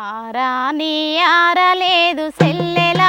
పారా నీ ఆరలేదు సెల్లెలా?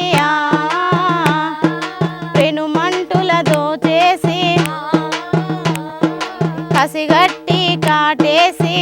పసిగట్టి కాటేసి